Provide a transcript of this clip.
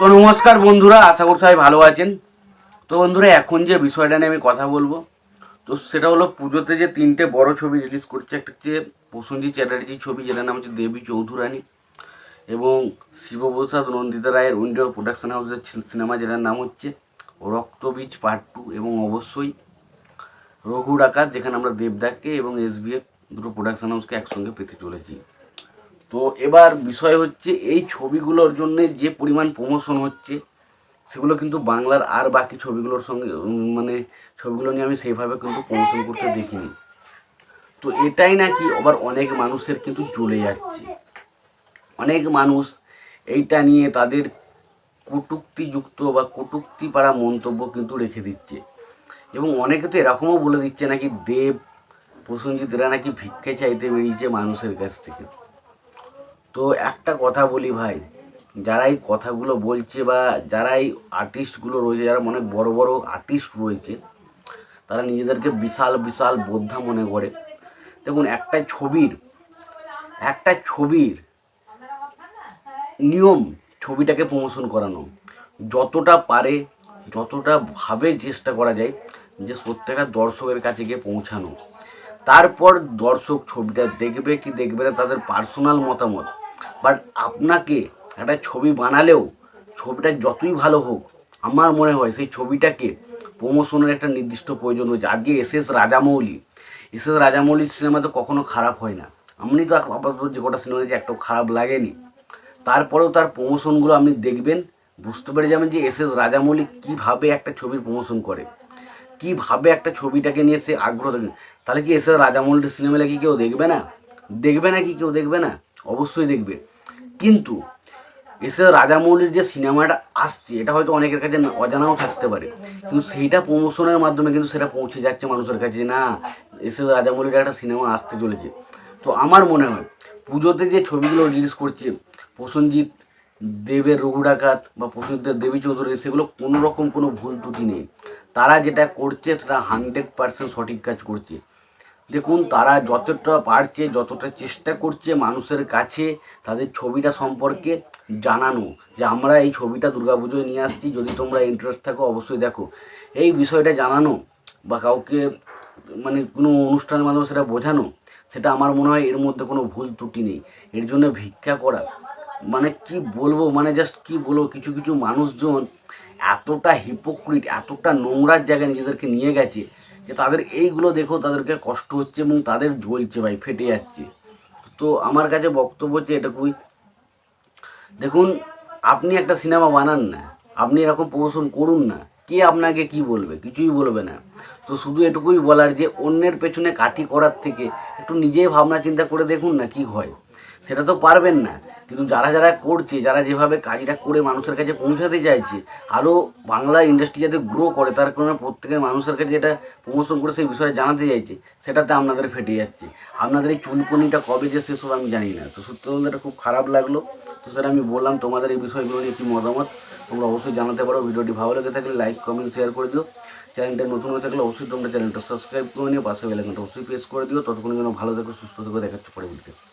তো নমস্কার বন্ধুরা, আশা করি সবাই ভালো আছেন। তো বন্ধুরা, এখন যে বিষয়টা নিয়ে আমি কথা বলব, তো সেটা হলো পুজোতে যে তিনটে বড় ছবি রিলিজ করছে, একটা হচ্ছে প্রসেনজিৎ চ্যাটার্জির ছবি, যেটার নাম হচ্ছে দেবী চৌধুরানী এবং শিবপ্রসাদ নন্দিতা রায়ের উইন্ডো প্রোডাকশন হাউসের সিনেমা যেটার নাম হচ্ছে রক্তবীজ পার্ট টু এবং অবশ্যই রঘু ডাকাত, যেখানে আমরা দেবদাকে এবং এস এসবিএফ দুটো প্রোডাকশন হাউসকে একসঙ্গে পেতে চলেছি। তো এবার বিষয় হচ্ছে, এই ছবিগুলোর জন্য যে পরিমাণ প্রমোশন হচ্ছে, সেগুলো কিন্তু বাংলার আর বাকি ছবিগুলোর সঙ্গে মানে ছবিগুলো নিয়ে আমি সেইভাবে কিন্তু প্রমোশন করতে দেখিনি। তো এটাই নাকি আবার অনেক মানুষের কিন্তু চলে যাচ্ছে। অনেক মানুষ এইটা নিয়ে তাদের কটুক্তিযুক্ত বা কটুক্তি পাড়া মন্তব্য কিন্তু রেখে দিচ্ছে। এবং অনেকে তো এরকমও বলে দিচ্ছে নাকি দেব, প্রসেনজিৎ এরা নাকি ভিক্ষে চাইতে বেরিয়েছে মানুষের কাছ থেকে। তো একটা কথা বলি ভাই যারা এই কথাগুলো বলছে বা যারা এই আর্টিস্টগুলো রয়েছে, যারা অনেক বড় বড় আর্টিস্ট রয়েছে, তারা নিজেদেরকে বিশাল বিশাল বোদ্ধা মনে করে। দেখুন, একটা ছবির একটা ছবির নিয়ম ছবিটাকে প্রমোশন করানো। যতটা পারে, যতটা ভাবে চেষ্টা করা যায় যে প্রত্যেকটা দর্শকের কাছে গিয়ে পৌঁছানো। তারপর দর্শক ছবিটা দেখবে কি দেখবে না, তাদের পার্সোনাল মতামত। বাট আপনাকে একটা ছবি বানালেও ছবিটা যতই ভালো হোক, আমার মনে হয় সেই ছবিটাকে প্রমোশনের একটা নির্দিষ্ট প্রয়োজন রয়েছে। আজকে S S Rajamouli, S S রাজামৌলির cinema তো কখনো খারাপ হয় না। আমি তো আপাতত যে কটা সিনেমা যে একটাও খারাপ লাগেনি। তারপরেও তার প্রমোশনগুলো আপনি দেখবেন, বুঝতে পেরে যাবেন যে এস এস রাজামৌলি কীভাবে একটা ছবির প্রমোশন করে। কীভাবে একটা ছবিটাকে নিয়ে সে আগ্রহ থাকে তাহলে কি এস এস রাজামৌলির সিনেমা কি কেউ দেখবে না? দেখবে না কি কেউ দেখবে না? অবশ্যই দেখবে। কিন্তু এসে রাজামৌলির যে সিনেমাটা আসছে, এটা হয়তো অনেকের কাছে অজানাও থাকতে পারে। কিন্তু সেইটা প্রমোশনের মাধ্যমে কিন্তু সেটা পৌঁছে যাচ্ছে মানুষের কাছে না, এসে রাজামৌলির একটা সিনেমা আসতে চলেছে। তো আমার মনে হয়, পুজোতে যে ছবিগুলো রিলিজ করছে, প্রসেনজিৎ দেবের রঘু ডাকাত বা প্রসেনজিৎ দেবী চৌধুরী, সেগুলো কোনো রকম কোনো ভুল ত্রুটি নেই। তারা যেটা করছে, সেটা হান্ড্রেড পার্সেন্ট সঠিক কাজ করছে। দেখুন, তারা যতটা পারছে, যতটা চেষ্টা করছে মানুষের কাছে তাদের ছবিটা সম্পর্কে জানানো যে আমরা এই ছবিটা দুর্গাপুজোয় নিয়ে আসছি, যদি তোমরা ইন্টারেস্ট থাকো অবশ্যই দেখো। এই বিষয়টা জানানো বা কাউকে মানে কোনো অনুষ্ঠানের মাধ্যমে সেটা বোঝানো, সেটা আমার মনে হয় এর মধ্যে কোনো ভুল ত্রুটি নেই। এর জন্য ভিক্ষা করা মানে কি বলব মানে জাস্ট কি বলব, কিছু কিছু মানুষজন এতটা হিপোক্রিট এতটা নোংরার জায়গায় নিজেদেরকে নিয়ে গেছে যে তাদের এইগুলো দেখেও তাদেরকে কষ্ট হচ্ছে এবং তাদের জ্বলছে ভাই, ফেটে যাচ্ছে। তো আমার কাছে বক্তব্য হচ্ছে এটুকুই। দেখুন, আপনি একটা সিনেমা বানান না, আপনি এরকম প্রদর্শন করুন না, কে আপনাকে কি বলবে? কিছুই বলবে না। তো শুধু এটুকুই বলার যে, অন্যের পেছনে কাঠি করার থেকে একটু নিজেই ভাবনা চিন্তা করে দেখুন না কি হয়। সেটা তো পারবেন না। কিন্তু যারা যারা করছে, যারা যেভাবে কাজটা করে মানুষের কাছে পৌঁছাতে চাইছে আরও বাংলা ইন্ডাস্ট্রি যাতে গ্রো করে, তার কারণে প্রত্যেকের মানুষের কাছে যেটা প্রমোশন করে সেই বিষয়ে জানাতে চাইছে, সেটাতে আপনাদের ফেটে যাচ্ছে। আপনাদের এই চুলকনিটা কবে যে হবে আমি জানি না। তো সত্যি এটা খুব খারাপ লাগল। তো সেটা আমি বললাম তোমাদের এই বিষয়গুলো নিয়ে কী মতামত, তোমরা অবশ্যই জানাতে পারো। ভিডিওটি ভালো লেগে থাকলে লাইক কমেন্ট শেয়ার করে দিও। চ্যানেলটা নতুন হয়ে থাকলে অবশ্যই তোমরা চ্যানেলটা সাবস্ক্রাইব করে নিও। পাশে বেলাইকনটা অবশ্যই প্রেস করে দিও। ততক্ষণ যেন ভালো থেকো, সুস্থ থেকো দেখাচ্ছে পরে ভিডিও